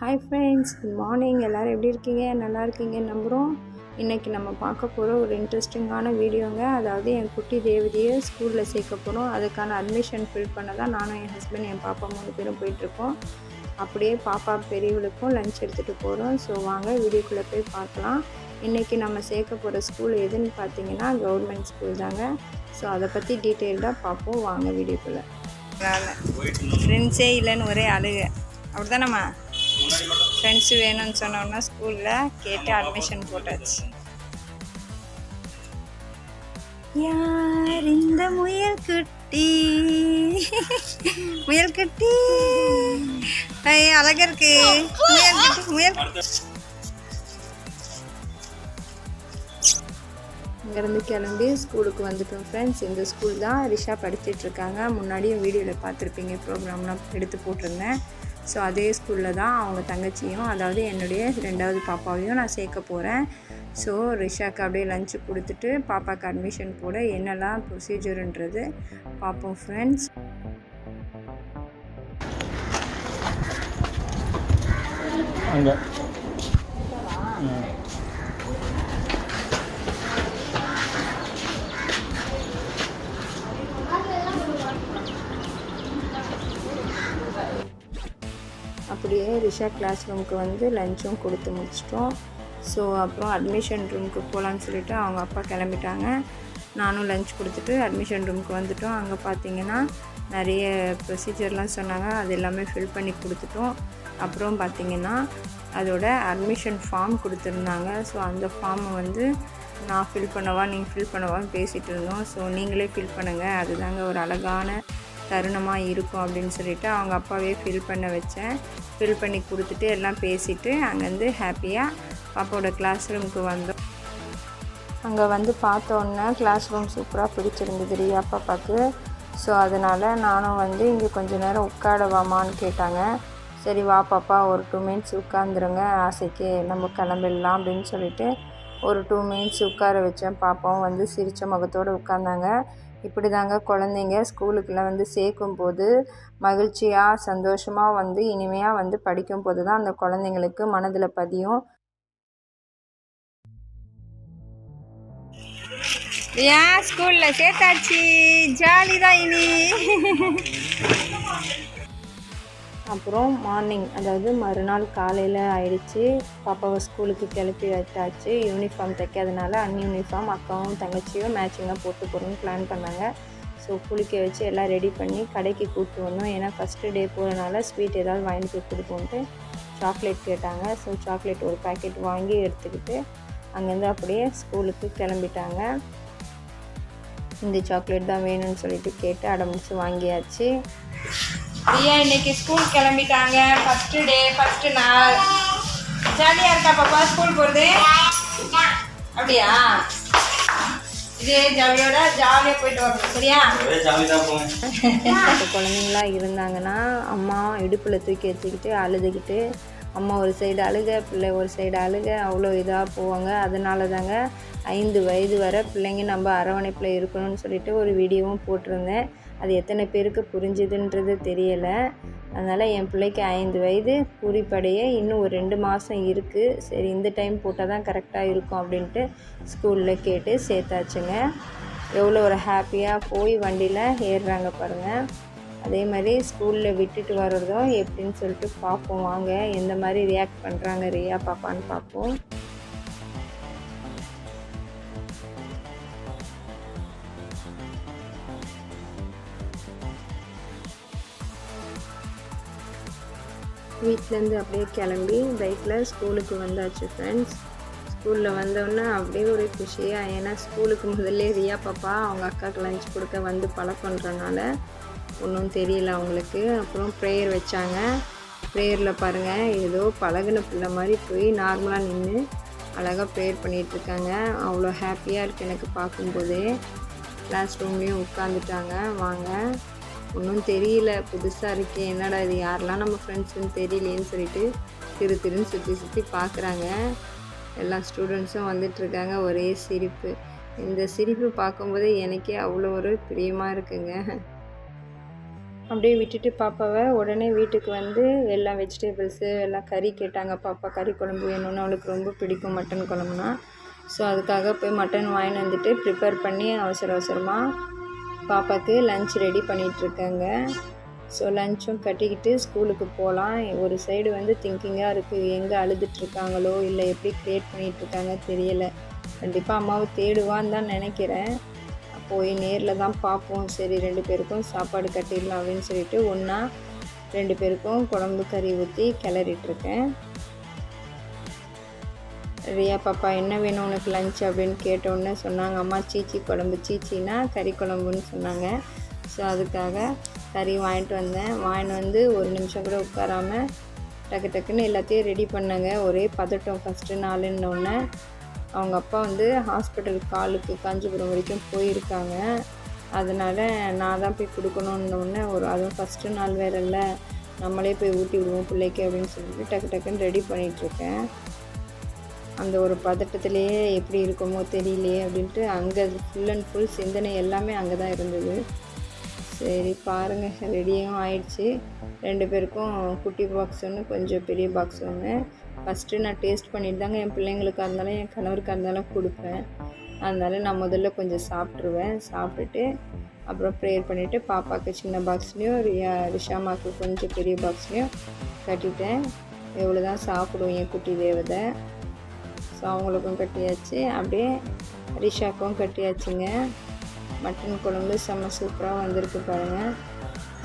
Hi friends good morning எல்லோரும் எப்படி இருக்கீங்க? நல்லா இருக்கீங்க நம்புகிறோம் இன்றைக்கி நம்ம பார்க்க போகிற ஒரு இன்ட்ரெஸ்டிங்கான வீடியோங்க அதாவது என் குட்டி தேவதியை ஸ்கூலில் சேர்க்க போகிறோம் அதுக்கான அட்மிஷன் ஃபில் பண்ண தான் நானும் என் ஹஸ்பண்ட் என் பாப்பா மூணு பேரும் போயிட்டுருக்கோம் அப்படியே பாப்பா பெரியவளுக்கும் லஞ்ச் எடுத்துகிட்டு போகிறோம் ஸோ வாங்க வீடியோக்குள்ளே போய் பார்க்கலாம். இன்றைக்கி நம்ம சேர்க்க போகிற ஸ்கூல் எதுன்னு பார்த்தீங்கன்னா கவர்மெண்ட் ஸ்கூல் தாங்க. ஸோ அதை பற்றி டீட்டெயில்டாக பார்ப்போம். வாங்க வீடியோக்குள்ளே. ஃப்ரெண்ட்ஸே இல்லைன்னு ஒரே அழுக. அப்படிதானம்மா ஃப்ரெண்ட்ஸ் வேணும்னு சொன்னோன்னா ஸ்கூலில் கேட்டு அட்மிஷன் போட்டாச்சு. யார் இந்த முயல் குட்டி? முயல் குட்டி? அழகா இருக்கு. முயல் குட்டி முயல் இங்கேருந்து கிளம்பி ஸ்கூலுக்கு வந்துட்டோம் ஃப்ரெண்ட்ஸ் இந்த ஸ்கூல் தான் ரிஷா படிச்சிட்டுருக்காங்க முன்னாடியும் வீடியோவில் பார்த்துருப்பீங்க ப்ரோக்ராம்லாம் எடுத்து போட்டிருந்தேன். ஸோ அதே ஸ்கூலில் தான் அவங்க தங்கச்சியும் அதாவது என்னுடைய ரெண்டாவது பாப்பாவையும் நான் சேர்க்க போகிறேன் ஸோ ரிஷாக்கு அப்படியே லஞ்சு கொடுத்துட்டு பாப்பாவுக்கு அட்மிஷன் போட என்னெல்லாம் ப்ரொசீஜருன்றது பார்ப்போம் ஃப்ரெண்ட்ஸ் அங்கே. அப்படியே ரிஷா கிளாஸ் ரூமுக்கு வந்து லஞ்சும் கொடுத்து முடிச்சிட்டோம். ஸோ அப்புறம் அட்மிஷன் ரூமுக்கு போகலான்னு சொல்லிவிட்டு அவங்க அப்பா கிளம்பிட்டாங்க. நானும் லஞ்ச் கொடுத்துட்டு அட்மிஷன் ரூமுக்கு வந்துட்டோம். அங்கே பார்த்தீங்கன்னா நிறைய ப்ரொசீஜர்லாம் சொன்னாங்க. அது எல்லாமே ஃபில் பண்ணி கொடுத்துட்டோம். அப்புறம் பார்த்தீங்கன்னா அதோட அட்மிஷன் ஃபார்ம் கொடுத்துருந்தாங்க. ஸோ அந்த ஃபார்மை வந்து நான் ஃபில் பண்ணவா நீங்கள் ஃபில் பண்ணவான்னு பேசிகிட்டு இருந்தோம். ஸோ நீங்களே ஃபில் பண்ணுங்கள் அதுதாங்க ஒரு அழகான தருணமாக இருக்கும் அப்படின்னு சொல்லிட்டு அவங்க அப்பாவே ஃபில் பண்ண வச்சேன். ஃபில் பண்ணி கொடுத்துட்டு எல்லாம் பேசிவிட்டு அங்கேருந்து ஹாப்பியாக பாப்பாவோட கிளாஸ் ரூமுக்கு வந்தோம். அங்கே வந்து பார்த்தோன்னே கிளாஸ் ரூம் சூப்பராக பிடிச்சிருந்தது ரியா பாப்பாவுக்கு ஸோ அதனால் நானும் வந்து இங்கே கொஞ்ச நேரம் உட்காடவாமான்னு கேட்டாங்க. சரி வா பாப்பா ஒரு டூ மினிட்ஸ் உட்காந்துருங்க ஆசைக்கு நம்ம கிளம்பிடலாம் அப்படின்னு சொல்லிட்டு ஒரு டூ மினிட்ஸ் உட்கார வச்சேன். பாப்பாவும் வந்து சிரித்த முகத்தோடு உட்காந்தாங்க இப்படி தாங்க குழந்தைங்க ஸ்கூலுக்குள்ள வந்து சேர்க்கும் போது மகிழ்ச்சியாக சந்தோஷமாக வந்து இனிமையாக வந்து படிக்கும் போது தான் அந்த குழந்தைங்களுக்கு மனதில் பதியும். ஏன் ஸ்கூலில் சேர்த்தாச்சு? ஜாலி தான் இனி. அப்புறம் மார்னிங் அதாவது மறுநாள் காலையில் ஆயிடுச்சு. பாப்பாவை ஸ்கூலுக்கு கிளப்பி வச்சாச்சு யூனிஃபார்ம் தைக்காதனால அன் யூனிஃபார்ம் அக்காவும் தங்கச்சியும் மேட்சிங்காக போட்டு போகணும்னு பிளான் பண்ணாங்க. ஸோ குளிக்க வச்சு எல்லாம் ரெடி பண்ணி கடைக்கு கூப்பிட்டு வந்தோம். ஏன்னா ஃபஸ்ட்டு டே போகிறனால ஸ்வீட் ஏதாவது வாங்கிட்டு போய் கொடுப்போன்ட்டு சாக்லேட் கேட்டாங்க. ஸோ சாக்லேட் ஒரு பேக்கெட் வாங்கி எடுத்துக்கிட்டு அங்கேருந்து அப்படியே ஸ்கூலுக்கு கிளம்பிட்டாங்க. இந்த சாக்லேட் தான் வேணும்னு சொல்லிட்டு கேட்டு அடம்பிடிச்சு வாங்கியாச்சு. ரியா இன்னைக்கு ஸ்கூல் கிளம்பிட்டாங்க? ஃபஸ்ட்டு டே ஃபஸ்ட்டு நாள். ஜாலியாக இருக்கா பாப்பா? ஸ்கூல் போகிறது அப்படியா? இதே ஜாலியோட ஜாலியாக போயிட்டு வரணும் சரியா? குழந்தைங்களாம் இருந்தாங்கன்னா அம்மா இடுப்பில் தூக்கி வச்சுக்கிட்டு அழுதுகிட்டு அம்மா ஒரு சைடு அழுக பிள்ளை ஒரு சைடு அழுக அவ்வளோ இதாக போவாங்க. அதனால தாங்க ஐந்து வயது வரை பிள்ளைங்க நம்ம அரவணைப்பில் இருக்கணும்னு சொல்லிட்டு ஒரு வீடியோவும் போட்டிருந்தேன். அது எத்தனை பேருக்கு புரிஞ்சுதுன்றது தெரியலை. அதனால் என் பிள்ளைக்கு ஐந்து வயது பூரிப்படைய இன்னும் ஒரு ரெண்டு மாதம் இருக்குது சரி இந்த டைம் போட்டால் தான் கரெக்டாக இருக்கும் அப்படின்ட்டு ஸ்கூலில் கேட்டு சேர்த்தாச்சுங்க. எவ்வளோ ஒரு ஹாப்பியாக போய் வண்டியில் ஏறுறாங்க பாருங்கள் அதே மாதிரி ஸ்கூலில் விட்டுட்டு வர்றதும் எப்படின்னு சொல்லிட்டு பார்ப்போம். வாங்க எந்த மாதிரி ரியாக்ட் பண்ணுறாங்க ரியா பாப்பான்னு பார்ப்போம். வீட்டிலேருந்து அப்படியே கிளம்பி பைக்கில் ஸ்கூலுக்கு வந்தாச்சு ஃப்ரெண்ட்ஸ் ஸ்கூலில் வந்தோடனே அப்படியே ஒரு குஷியாக ஏன்னா ஸ்கூலுக்கு முதல்ல ரியா பாப்பா அவங்க அக்காவுக்கு லஞ்ச் கொடுக்க வந்து பழக்கன்றனால ஒன்றும் தெரியல அவங்களுக்கு. அப்புறம் ப்ரேயர் வச்சாங்க. ப்ரேயரில் பாருங்கள் ஏதோ பழகுன பிள்ளை மாதிரி போய் நார்மலாக நின்று அழகாக ப்ரேயர் பண்ணிகிட்ருக்காங்க அவ்வளோ ஹாப்பியாக இருக்குது எனக்கு பார்க்கும்போதே. கிளாஸ் ரூம்லேயும் உட்காந்துட்டாங்க வாங்க. ஒன்றும் தெரியல புதுசாக இருக்கே என்னடா இது யாரெல்லாம் நம்ம ஃப்ரெண்ட்ஸுன்னு தெரியலேன்னு சொல்லிட்டு திரு திருன்னு சுற்றி சுற்றி பார்க்குறாங்க. எல்லா ஸ்டூடெண்ட்ஸும் வந்துட்டுருக்காங்க ஒரே சிரிப்பு. இந்த சிரிப்பு பார்க்கும்போது எனக்கே அவ்வளோ ஒரு பிரியமாக இருக்குங்க. அப்படியே விட்டுட்டு பாப்பாவை உடனே வீட்டுக்கு வந்து எல்லா வெஜிடபிள்ஸு எல்லாம் கறி கேட்டாங்க. பாப்பா கறி குழம்பு வேணும்னு அவளுக்கு ரொம்ப பிடிக்கும் மட்டன் குழம்புனா. ஸோ அதுக்காக போய் மட்டன் வாங்கின்னு வந்துட்டு ப்ரிப்பேர் பண்ணி அவசர அவசரமாக பாப்பாவுக்கு லஞ்ச் ரெடி பண்ணிகிட்ருக்காங்க ஸோ லஞ்சும் கட்டிக்கிட்டு ஸ்கூலுக்கு போகலாம் ஒரு சைடு வந்து திங்கிங்காக இருக்குது எங்கே அழுதுட்ருக்காங்களோ இல்லை எப்படி க்ரியேட் பண்ணிகிட்ருக்காங்க தெரியலை. கண்டிப்பாக அம்மாவை தேடுவான்னு தான் நினைக்கிறேன். போய் நேரில் தான் பார்ப்போம் சரி ரெண்டு பேருக்கும் சாப்பாடு கட்டிடலாம் அப்படின்னு சொல்லிட்டு ஒன்றா ரெண்டு பேருக்கும் குழம்பு கறி ஊற்றி கிளறிட்டுருக்கேன் ரியா பாப்பா என்ன வேணும் உனக்கு லஞ்ச் அப்படின்னு கேட்டோன்னே சொன்னாங்க. அம்மா சீச்சி குழம்பு. சீச்சின்னா கறி குழம்புன்னு சொன்னாங்க. ஸோ அதுக்காக கறி வாங்கிட்டு வந்தேன். வாங்கிட்டு வந்து ஒரு நிமிஷம் கூட உட்காராம டக்கு டக்குன்னு எல்லாத்தையும் ரெடி பண்ணாங்க. ஒரே பதட்டம் ஃபஸ்ட்டு நாளுன்னொன்னே. அவங்க அப்பா வந்து ஹாஸ்பிட்டல் காலுக்கு காஞ்சிபுரம் வரைக்கும் போயிருக்காங்க. அதனால் நான் தான் போய் கொடுக்கணுன்னொன்னே ஒரு அதுவும் ஃபஸ்ட்டு நாள் வேற இல்லை. நம்மளே போய் ஊட்டி விடுவோம் பிள்ளைக்கு அப்படின்னு சொல்லிட்டு டக்கு டக்குன்னு ரெடி பண்ணிகிட்ருக்கேன் அந்த ஒரு பதட்டத்திலேயே எப்படி இருக்குமோ தெரியலையே அப்படின்ட்டு அங்கே ஃபுல் அண்ட் ஃபுல் சிந்தனை எல்லாமே அங்கே தான் இருந்தது. சரி பாருங்கள் ரெடியும் ஆயிடுச்சு. ரெண்டு பேருக்கும் குட்டி பாக்ஸ் ஒன்று கொஞ்சம் பெரிய பாக்ஸ் ஒன்று ஃபஸ்ட்டு நான் டேஸ்ட் பண்ணிட்டு தாங்க என் பிள்ளைங்களுக்காக இருந்தாலும் என் கணவருக்காக இருந்தாலும் கொடுப்பேன். அதனால நான் முதல்ல கொஞ்சம் சாப்பிட்ருவேன் சாப்பிட்டுட்டு அப்புறம் ப்ரேயர் பண்ணிவிட்டு பாப்பாவுக்கு சின்ன பாக்ஸ்லேயும் ரியா ரிஷாமாவுக்கு கொஞ்சம் பெரிய பாக்ஸ்லேயும் கட்டிட்டேன். எவ்வளோ தான் சாப்பிடுவோம் என் குட்டி தேவதை. ஸோ அவங்களுக்கும் கட்டியாச்சு. அப்படியே ரிஷாக்கும் கட்டியாச்சுங்க. மட்டன் குழம்பு செம்ம சூப்பராக வந்திருக்கு பாருங்கள்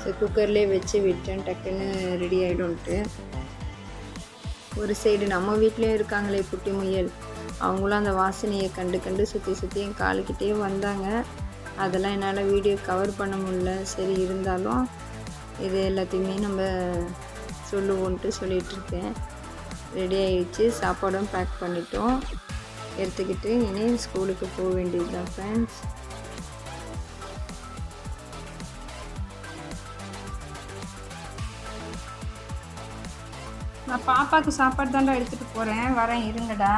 ஸோ குக்கர்லேயே வச்சு விட்டேன். டக்குன்னு ரெடி ஆகிடும்ட்டு ஒரு சைடு நம்ம வீட்லேயும் இருக்காங்களே குட்டி முயல். அவங்களும் அந்த வாசனையை கண்டு கண்டு சுற்றி சுற்றி என் காலுக்கிட்டே வந்தாங்க. அதெல்லாம் என்னால் வீடியோ கவர் பண்ண முடியல. சரி இருந்தாலும் இது எல்லாத்தையுமே நம்ம சொல்லுவோன்ட்டு சொல்லிகிட்ருக்கேன் ரெடி ஆகிடுச்சு சாப்பாடும் பேக் பண்ணிட்டோம். எடுத்துக்கிட்டு இனி ஸ்கூலுக்கு போக வேண்டியது தான் ஃப்ரெண்ட்ஸ் நான் பாப்பாவுக்கு சாப்பாடு தாண்டா எடுத்துகிட்டு போகிறேன் வரேன் இருங்கடா.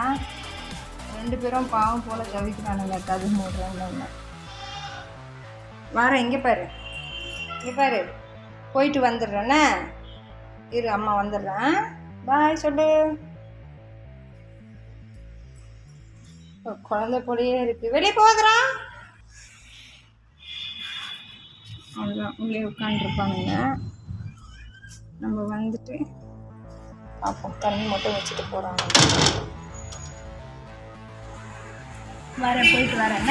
ரெண்டு பேரும் பாவம் போல் தவிக்கிறானுங்க கது மூடுறாங்க வரேன் இங்கே பாரு. இங்கே பாரு. போயிட்டு வந்துடுறேண்ணே இரு அம்மா வந்துடுறேன். பாய் சொல்லு. குழந்தை போலயே இருக்கு. வெளியே போகிறான் அவ்வளோதான் உள்ளே உட்காந்துருப்பாங்க நம்ம வந்துட்டு பார்ப்போம். தண்ணி மட்டும் வச்சுட்டு போகிறாங்க வரேன் போயிட்டு வரேன்.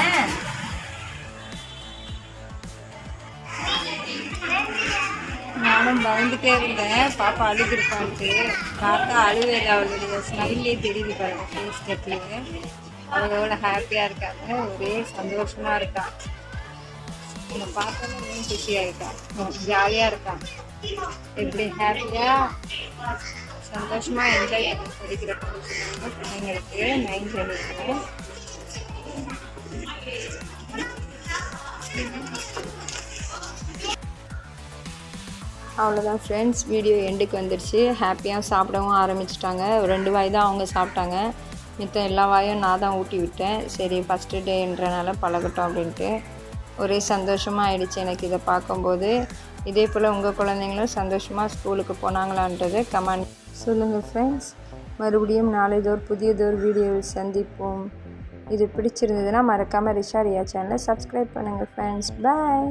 நானும் பயந்துட்டே இருந்தேன். பாப்பா அழுதுருப்பான்ட்டு பார்த்தா அழுவேல அவளுடைய ஸ்மைல்லே தெரியுது பாருங்க ஃபேஸ் கட்லேயே அவங்க எவ்வளோ ஹாப்பியாக இருக்காங்க. ஒரே சந்தோஷமாக இருக்கான். நம்ம பார்த்தோன்னே குஷியாக இருக்கான். ஜாலியாக இருக்கான். எப்படி? ஹாப்பியாக சந்தோஷமாக என்ஜாய் பண்ணி படிக்கிற பிள்ளைங்களுக்கு நைன் சொல்லிட்டு அவ்வளோதான் ஃப்ரெண்ட்ஸ் வீடியோ எண்டுக்கு வந்துடுச்சு ஹாப்பியாக சாப்பிடவும் ஆரம்பிச்சிட்டாங்க. ரெண்டு வாய் தான் அவங்க சாப்பிட்டாங்க. மித்தம் எல்லா வாயும் நான் தான் ஊட்டி விட்டேன். சரி ஃபஸ்ட்டு டேன்றனால பழகட்டும் அப்படின்ட்டு. ஒரே சந்தோஷமாக ஆயிடுச்சு எனக்கு இதை பார்க்கும்போது. இதே போல் உங்கள் குழந்தைங்களும் சந்தோஷமாக ஸ்கூலுக்கு போனாங்களான்றது கமெண்ட் சொல்லுங்கள் ஃப்ரெண்ட்ஸ் மறுபடியும் நாளைதோர் புதியதோர் வீடியோவில் சந்திப்போம். இது பிடிச்சிருந்ததுன்னா மறக்காமல் ரிஷா ரியா சேனலை சப்ஸ்கிரைப் பண்ணுங்கள் ஃப்ரெண்ட்ஸ் பாய்